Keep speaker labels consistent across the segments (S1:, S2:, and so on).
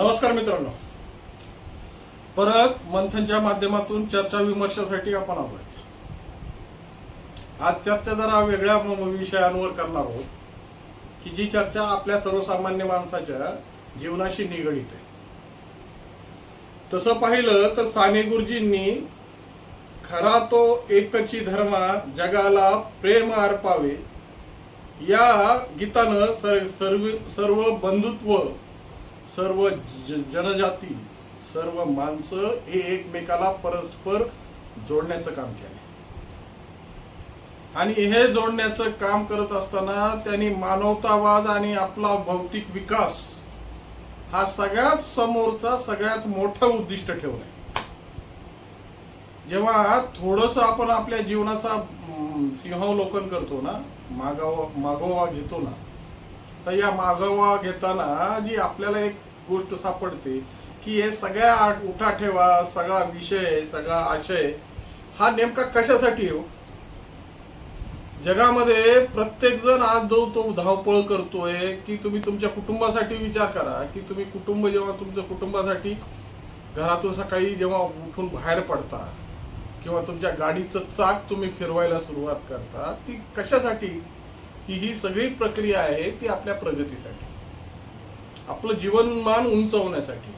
S1: नमस्कार मित्रांनो. परत मंथनच्या माध्यमातून चर्चा विमर्शासाठी आपण आलो आज चर्चा जरा वेगळ्या विषयांवर करणार आहोत की जी चर्चा आपल्या सर्वसामान्य माणसाच्या जीवनाशी निगडीत आहे. तसं पाहिलं तर साने गुरुजींनी खरा तो एकची धर्मा जगाला प्रेम अर्पावे. या गीतानं सर्व सर्व बंधुत्व सर्व ज- जनजाती सर्व माणसं हे एकमेकाला परस्पर जोडण्याचं काम केलं आणि हे जोडण्याचं काम करत असताना त्यांनी मानवतावाद आणि आपला भौतिक विकास हा सगळ्यात समोरचा सगळ्यात मोठं उद्दिष्ट ठेवलंय. जेव्हा थोडस आपण आपल्या जीवनाचा सिंहावलोकन करतो ना मागावा मागोवा घेतो ना तर या मागोवा घेताना जी आपल्याला एक गोष्ट सापडते की हे सगळ्या उठा ठेवा सगळा विषय सगळा आशय हा नेमका कशासाठी हो? जगामध्ये प्रत्येक जण आज जो तो धावपळ करतोय की तुम्ही तुमच्या कुटुंबासाठी विचार करा की तुम्ही कुटुंब जेव्हा तुमच्या कुटुंबासाठी घरातून सकाळी जेव्हा उठून बाहेर पडता किंवा तुमच्या गाडीचं चाक तुम्ही फिरवायला सुरुवात करता ती कशासाठी? की ही सगळी प्रक्रिया आहे ती आपल्या प्रगतीसाठी. आपलं जीवनमान उंचवण्यासाठी.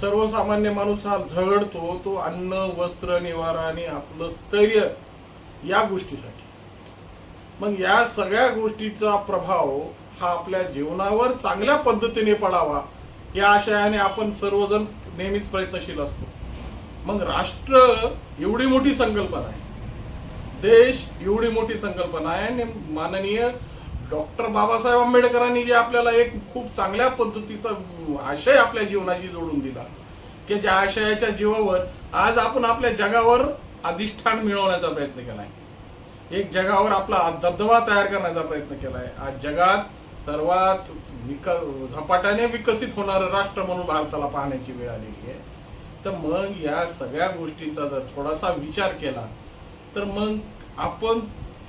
S1: सर्वसामान्य माणूस हा झगडतो तो अन्न वस्त्र निवारा आणि आपलं स्थैर्य या गोष्टीसाठी. मग या सगळ्या गोष्टीचा प्रभाव हा आपल्या जीवनावर चांगल्या पद्धतीने पडावा या आशयाने आपण सर्वजण नेहमीच प्रयत्नशील असतो. मग राष्ट्र एवढी मोठी संकल्पना आहे. देश एवढी मोठी संकल्पना आहे आणि माननीय डॉक्टर बाबासाहेब आंबेडकरांनी जे आपल्याला एक खूप चांगल्या पद्धतीचा आशय आपल्या जीवनाशी जोडून दिला की ज्या आशयाच्या जीवावर आज आपण आपल्या जगावर अधिष्ठान मिळवण्याचा प्रयत्न केला आहे एक जगावर आपला दबदबा तयार करण्याचा प्रयत्न केलाय. आज जगात सर्वात विक झपाट्याने विकसित होणारं राष्ट्र म्हणून भारताला पाहण्याची वेळ आलेली आहे. तर मग या सगळ्या गोष्टींचा जर थोडासा विचार केला तर मग आपण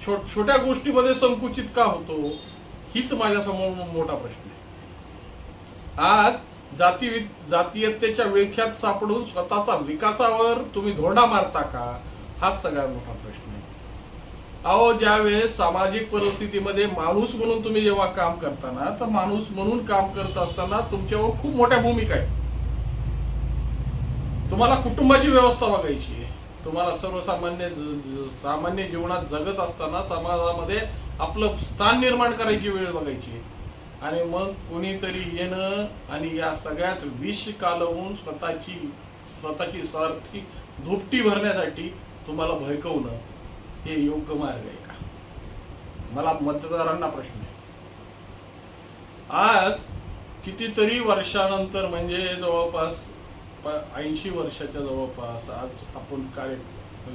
S1: छो छोट्या गोष्टीमध्ये संकुचित का होतो हीच माझ्यासमोर मोठा प्रश्न आहे. आज जाती जातीयतेच्या विळख्यात सापडून स्वतःचा विकासावर तुम्ही धोंडा मारता का हाच सगळ्यात मोठा प्रश्न आहे. अहो ज्यावेळेस सामाजिक परिस्थितीमध्ये माणूस म्हणून तुम्ही जेव्हा काम करताना तर माणूस म्हणून काम करत असताना तुमच्यावर खूप मोठ्या भूमिका आहे तुम्हाला कुटुंबाची व्यवस्था बघायची आहे. तुम्हाला सर्वसामान्य सामान्य जीवनात जगत असताना समाजामध्ये आपलं स्थान निर्माण करायची वेळ बघायची. आणि मग कोणीतरी येणं आणि या सगळ्यात विष कालवून स्वतःची स्वतःची स्वार्थी धुपटी भरण्यासाठी तुम्हाला भयकवणं हे योग्य मार्ग आहे का? मला मतदारांना प्रश्न आहे. आज कितीतरी वर्षानंतर म्हणजे जवळपास ऐंशी वर्षाच्या जवळपास आज आपण काय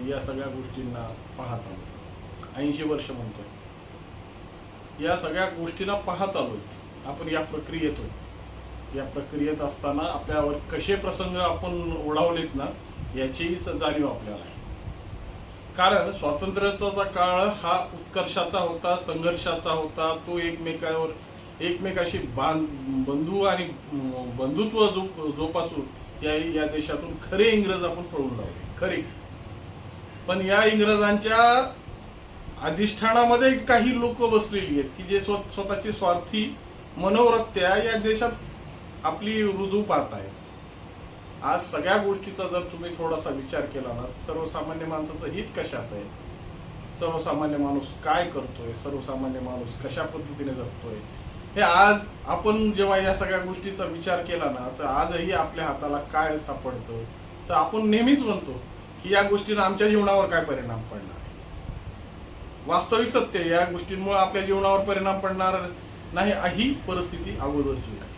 S1: या सगळ्या गोष्टींना पाहत आलो ऐंशी वर्ष म्हणतो या सगळ्या गोष्टींना पाहत आलोय. आपण या प्रक्रियेत या प्रक्रियेत असताना आपल्यावर कसे प्रसंग आपण ओढावलेत ना याचीही जाणीव आपल्याला आहे. कारण स्वातंत्र्याचा काळ हा उत्कर्षाचा होता संघर्षाचा होता. तो एकमेकावर एकमेकाशी बांध बंधू आणि बंधुत्व जो जोपासून या या देशातून खरे इंग्रज आपण पळून लावले खरे. पण या इंग्रजांच्या अधिष्ठानामध्ये काही लोक बसलेली आहेत की जे स्व स्वतःची स्वार्थी मनोवृत्त्या या देशात आपली रुजू पाहत आहेत आज सगळ्या गोष्टीचा जर तुम्ही थोडासा विचार केला ना सर्वसामान्य माणसाचं हित कशात आहे? सर्वसामान्य माणूस काय करतोय? सर्वसामान्य माणूस कशा पद्धतीने जगतोय? हे आज आपण जेव्हा या सगळ्या गोष्टीचा विचार केला ना तर आजही आपल्या हाताला काय सापडतं? तर आपण नेहमीच म्हणतो की या गोष्टीनं आमच्या जीवनावर काय परिणाम पडणार? वास्तविक सत्य या गोष्टींमुळे आपल्या जीवनावर परिणाम पडणार नाही ही परिस्थिती अगोदरची आहे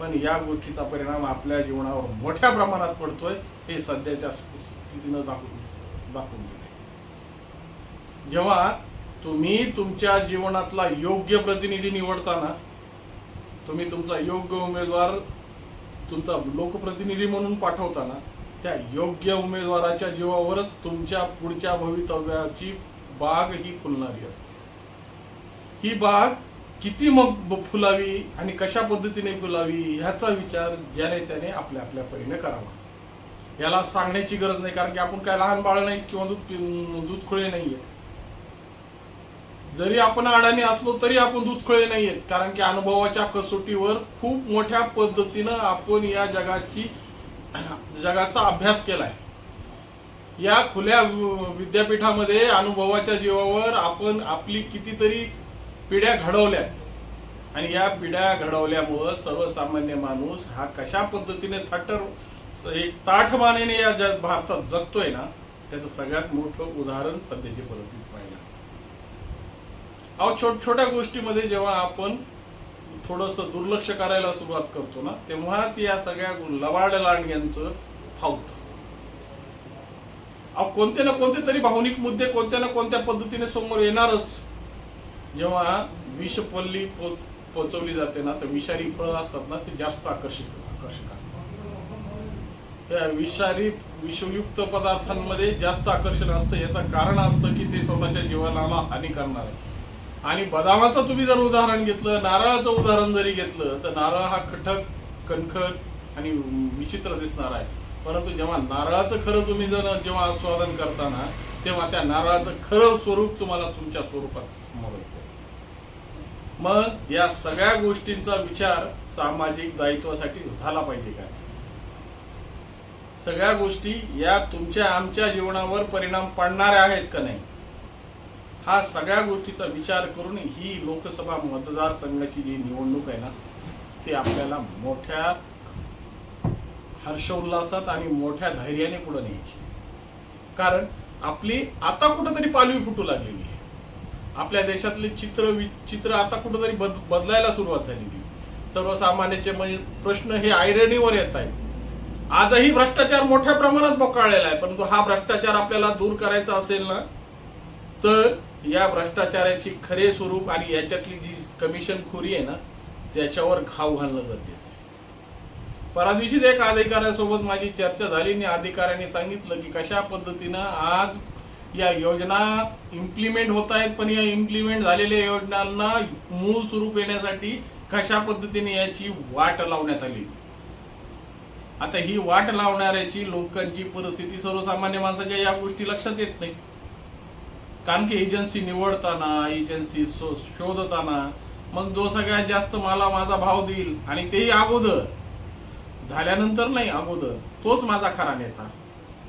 S1: पण या गोष्टीचा परिणाम आपल्या जीवनावर मोठ्या प्रमाणात पडतोय हे सध्याच्या स्थितीनं दाखवून दाखवून दिले जेव्हा तुम्ही तुमच्या जीवनातला योग्य प्रतिनिधी निवडताना तुम्ही तुमचा योग्य उमेदवार तुमचा लोकप्रतिनिधी म्हणून पाठवताना त्या योग्य उमेदवाराच्या जीवावरच तुमच्या पुढच्या भवितव्याची बाग ही फुलणारी असते. ही बाग किती मग फुलावी आणि कशा पद्धतीने फुलावी ह्याचा विचार ज्याने त्याने आपल्या आपल्या परीने करावा. याला सांगण्याची गरज नाही कारण की आपण काय लहान बाळ नाही किंवा दूध पि- दूध खुळे जरी आपण अडाणी असलो तरी आपण दुधखळे नाही आहेत कारण की अनुभवाच्या कसोटीवर खूप मोठ्या पद्धतीनं आपण या जगाची जगाचा अभ्यास केलाय. या खुल्या विद्यापीठामध्ये अनुभवाच्या जीवावर आपण आपली कितीतरी पिढ्या घडवल्यात. आणि या पिढ्या घडवल्यामुळं सर्वसामान्य माणूस हा कशा पद्धतीने थटर एक ताठमानेने या भारतात जगतोय ना त्याचं सगळ्यात मोठं उदाहरण सध्याची परिस्थिती पाहिजे अहो छोट छोट्या गोष्टीमध्ये जेव्हा आपण थोडस दुर्लक्ष करायला सुरुवात करतो ना तेव्हाच या सगळ्या लवाड लांडग्यांचं फावतं अहो कोणते ना कोणते तरी भावनिक मुद्दे कोणत्या ना कोणत्या पद्धतीने समोर येणारच. जेव्हा विषपल्ली पो पोचवली जाते ना तर विषारी फळं असतात ना ते जास्त आकर्षित आकर्षक असतात. त्या विषारी विषयुक्त पदार्थांमध्ये जास्त आकर्षण असतं. याचं कारण असतं की ते स्वतःच्या जीवनाला हानी करणार. आहे आणि बदामाचं तुम्ही जर उदाहरण घेतलं नारळाचं उदाहरण जरी घेतलं तर नारळ हा खटक कणखट आणि विचित्र दिसणार आहे. परंतु जेव्हा नारळाचं खरं तुम्ही जर जेव्हा आस्वादन करताना तेव्हा त्या नारळाचं खरं स्वरूप तुम्हाला तुमच्या स्वरूपात समोर मग या सगळ्या गोष्टींचा विचार सामाजिक दायित्वासाठी झाला पाहिजे का? सगळ्या गोष्टी या तुमच्या आमच्या जीवनावर परिणाम पडणाऱ्या आहेत का नाही? हा सगळ्या गोष्टीचा विचार करून ही लोकसभा मतदारसंघाची जी निवडणूक आहे ना ती आपल्याला मोठ्या हर्षोल्लासात आणि मोठ्या धैर्याने पुढे न्यायची. कारण आपली आता कुठंतरी पालवी फुटू लागलेली आहे. आपल्या देशातले चित्र चित्र आता कुठंतरी बद बदलायला सुरुवात झालेली सर्वसामान्याचे म्हणजे प्रश्न हे आयरणीवर येत आहेत. आजही भ्रष्टाचार मोठ्या प्रमाणात बोकाळलेला आहे. परंतु हा भ्रष्टाचार आपल्याला दूर करायचा असेल ना तर या भ्रष्टाचाराची खरे स्वरूप आणि याच्यातली जी कमिशन खोरी आहे ना त्याच्यावर घाव घालणं गरजेचं आहे. परादिवशीच एक अधिकाऱ्यासोबत माझी चर्चा झाली. आणि अधिकाऱ्यांनी सांगितलं की कशा पद्धतीनं आज या योजना इम्प्लिमेंट होत आहेत पण या इम्प्लिमेंट झालेल्या योजनांना मूळ स्वरूप येण्यासाठी कशा पद्धतीने याची वाट लावण्यात आली? आता ही वाट लावणाऱ्याची लोकांची परिस्थिती सर्वसामान्य माणसाच्या या गोष्टी लक्षात येत नाही. कारण की एजन्सी निवडताना एजन्सी शोधताना मग जो सगळ्यात जास्त मला माझा भाव देईल आणि तेही अगोदर. झाल्यानंतर नाही अगोदर. तोच माझा खरा नेता.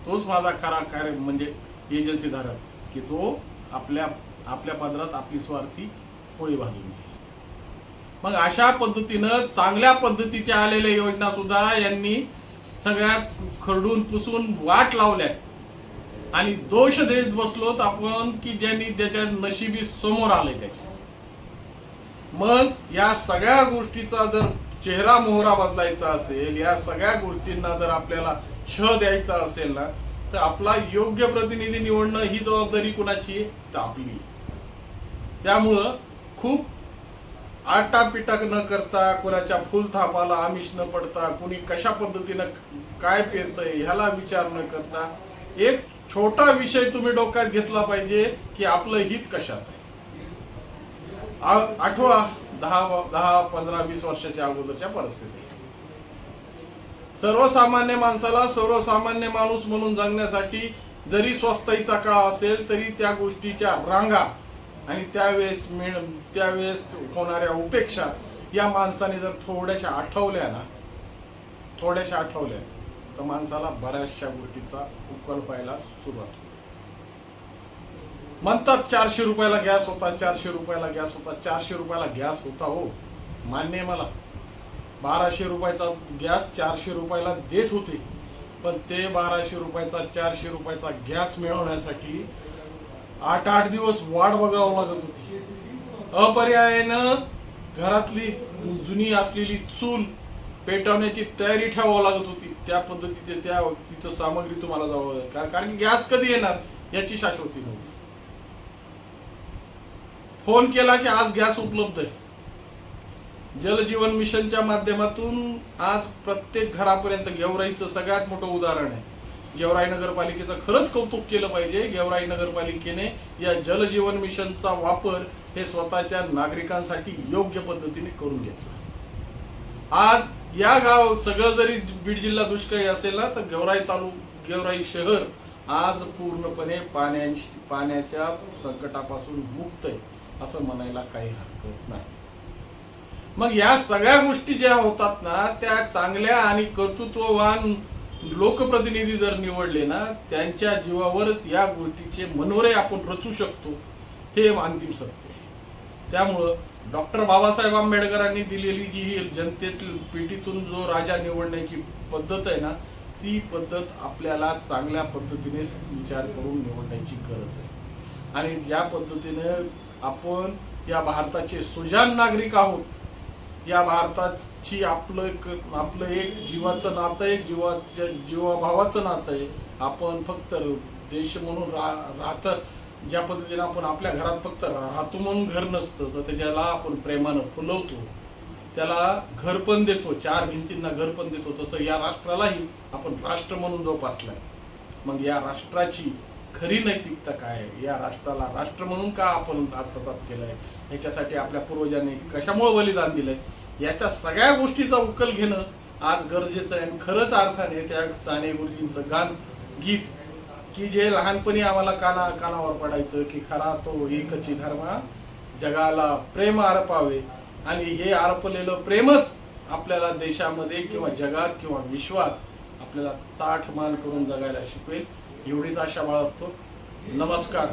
S1: तोच माझा खरा कार्य म्हणजे एजन्सी धारक. की तो आपल्या आपल्या पदरात आपली स्वार्थी पोळी भाजून घेईल. मग अशा पद्धतीनं चांगल्या पद्धतीच्या आलेल्या योजना सुद्धा यांनी सगळ्यात खरडून पुसून वाट लावल्यात. आणि दोष देत बसलोत आपण की ज्यांनी त्याच्या नशिबी समोर आले त्याच्या. मग या सगळ्या गोष्टीचा जर चेहरा मोहरा बदलायचा असेल या सगळ्या गोष्टींना जर आपल्याला छ द्यायचा असेल ना तर आपला योग्य प्रतिनिधी निवडणं ही जबाबदारी कुणाची? तर आपली. त्यामुळं खूप आटापिटाक न करता कोणाच्या फुलथापाला आमिष न पडता कुणी कशा पद्धतीनं काय पेरतंय ह्याला विचार न करता एक छोटा विषय तुम्ही डोक्यात घेतला पाहिजे की आपलं हित कशात आहे? आठवा दहा दहा पंधरा वीस वर्षाच्या अगोदरच्या परिस्थिती. सर्वसामान्य माणसाला सर्वसामान्य माणूस म्हणून जगण्यासाठी जरी स्वस्ताईचा काळ असेल तरी त्या गोष्टीच्या रांगा आणि त्यावेळेस मिळ त्यावेळेस होणाऱ्या उपेक्षा या माणसाने जर थोड्याशा आठवल्या ना थोड्याशा आठवल्या तर माणसाला बऱ्याचशा गोष्टीचा उकल पाहायला सुरुवात म्हणतात चारशे रुपयाला गॅस होता चारशे रुपयाला गॅस होता चारशे रुपयाला गॅस होता हो. मान्य आहे मला. बाराशे रुपयाचा गॅस चारशे रुपयाला देत होते. पण ते बाराशे रुपयाचा चारशे रुपयाचा गॅस मिळवण्यासाठी आठ आठ दिवस वाट बघावं लागत होती. अपर्यायानं घरातली जुनी असलेली चूल पेटवण्याची तयारी ठेवावं लागत होती. त्या पद्धतीचे त्या तिचं सामग्री तुम्हाला जावं लागेल. कारण कारण की गॅस कधी येणार याची शाश्वती नव्हती. फोन केला की आज गॅस उपलब्ध आहे. जलजीवन मिशनच्या माध्यमातून आज प्रत्येक घरापर्यंत गेवराईचं सगळ्यात मोठं उदाहरण आहे. गेवराई नगरपालिकेचं खरंच कौतुक केलं पाहिजे. गेवराई नगरपालिकेने या जलजीवन मिशनचा वापर हे स्वतःच्या नागरिकांसाठी योग्य पद्धतीने करून घेतला. आज या गाव सगळं जरी बीड जिल्हा दुष्काळी असेल ना तर गेवराई तालुक गेवराई शहर आज पूर्णपणे पाण्या पाण्याच्या संकटापासून मुक्त आहे असं म्हणायला काही हरकत नाही. मग या सगळ्या गोष्टी ज्या होतात ना त्या चांगल्या आणि कर्तृत्ववान लोकप्रतिनिधी जर निवडले ना त्यांच्या जीवावरच या गोष्टीचे मनोरे आपण रचू शकतो हे अंतिम सत्य आहे. त्यामुळं डॉक्टर बाबासाहेब आंबेडकरांनी दिलेली जी ही जनतेतील पेटीतून जो राजा निवडण्याची पद्धत आहे ना ती पद्धत आपल्याला चांगल्या पद्धतीने विचार करून निवडण्याची गरज आहे. आणि ज्या पद्धतीने आपण या भारताचे सुजान नागरिक आहोत या भारताची आपलं एक आपलं एक जीवाचं नातं आहे जीवाच्या जीवाभावाचं नातं आहे. आपण फक्त देश म्हणून रा राहत ज्या पद्धतीने आपण आपल्या घरात फक्त राहतो म्हणून घर नसतं तर त्याच्याला आपण प्रेमानं फुलवतो. त्याला घर पण देतो चार भिंतींना घर पण देतो. तसं या राष्ट्रालाही आपण राष्ट्र म्हणून जोपासलाय. मग या राष्ट्राची खरी नैतिकता काय या राष्ट्राला राष्ट्र म्हणून का आपण आत्मसात केलंय? ह्याच्यासाठी आपल्या पूर्वजांनी कशामुळे बलिदान दिलंय? याच्या सगळ्या गोष्टीचा उकल घेणं आज गरजेचं आहे. आणि खरंच अर्थाने त्या साने गुरुजींचं गान गीत की जे लहानपणी आम्हाला काना कानावर पडायचं की खरा तो एकची धर्म जगाला प्रेम अर्पावे. आणि हे अर्पलेलं प्रेमच आपल्याला देशामध्ये किंवा जगात किंवा विश्वात आपल्याला ताठ मान करून जगायला शिकवेल. एवढीच आशा बाळगतो. नमस्कार.